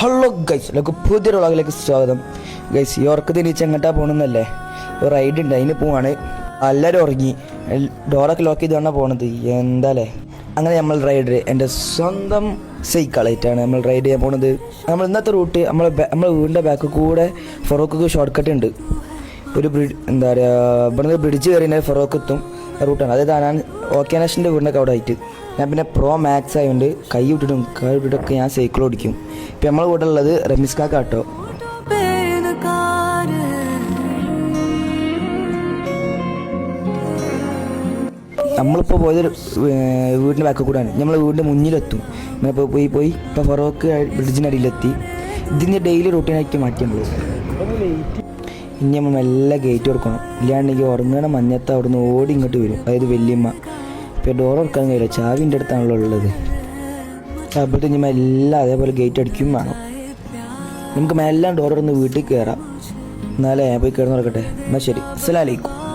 Hello guys ലൊക്കെ പുതിയൊരു വ്ളോഗിലേക്ക് സ്വാഗതം. ഗൈസ് ഈ തിരിച്ച് എങ്ങോട്ടാ പോകണമെന്നല്ലേ ഒരു റൈഡ് ഉണ്ട് അതിന് പോവാണ്. എല്ലാവരും ഉറങ്ങി. ഡോറൊക്കെ ലോക്ക് ചെയ്താണ് പോണത്. എന്താല്ലേ അങ്ങനെ നമ്മൾ റൈഡർ എന്റെ സ്വന്തം സൈക്കിളായിട്ടാണ് നമ്മൾ റൈഡ് ചെയ്യാൻ പോണത്. നമ്മൾ ഇന്നത്തെ റൂട്ട് നമ്മൾ നമ്മൾ വീടിന്റെ ബാക്ക് കൂടെ ഫറോക്ക് ഷോർട്ട് കട്ട് ഉണ്ട്. ഒരു ബ്രിഡ് എന്താ പറയുക ഇവിടുന്ന് ബ്രിഡ്ജ് കയറിയ ഫറോക്ക് എത്തും. റൂട്ടാണ് അതായത് ഞാൻ ഓക്കെ നാഷന്റെ വീടിനൊക്കെ അവിടെ ആയിട്ട് ഞാൻ പിന്നെ പ്രോ മാക്സ് ആയതുകൊണ്ട് കൈ വിട്ടിട്ടും കൈ വിട്ടിട്ടൊക്കെ ഞാൻ സൈക്കിൾ ഓടിക്കും. ഇപ്പം നമ്മളെ കൂടെ ഉള്ളത് റമിസ്ക കാട്ടോ നമ്മളിപ്പോൾ പോയത് വീടിന്റെ ബാക്കിൽ കൂടെയാണ് നമ്മൾ വീടിന്റെ മുന്നിലെത്തും. നമ്മളിപ്പോൾ പോയി പോയി. ഇപ്പോൾ ഫറോക്ക് ബ്രിഡ്ജിന്റെ അടിയിലെത്തി. ഇതിന്റെ ഡെയിലി റൂട്ടീനാക്കി മാറ്റിയുള്ളൂ ഇനി നമ്മൾ മെല്ലെ ഗേറ്റ് കൊടുക്കണം ഇല്ലാണ്ടെങ്കിൽ ഉറങ്ങണ മഞ്ഞത്ത് നിന്ന് ഓടി ഇങ്ങോട്ട് വരും. അതായത് വല്യമ്മ. ഇപ്പോൾ ഡോർ തുറക്കാൻ കഴിയില്ല. ചാവിന്റെ അടുത്താണല്ലോ ഉള്ളത്. അപ്പോഴത്തെ ഇനി മെല്ലെ അതേപോലെ ഗേറ്റ് അടിക്കും വേണം. നമുക്ക് മെല്ലാം ഡോർ തുറന്ന് വീട്ടിൽ കയറാം എന്നാലേ പോയി കയറി നടക്കട്ടെ എന്നാൽ ശരി അസ്സലാമലൈക്കും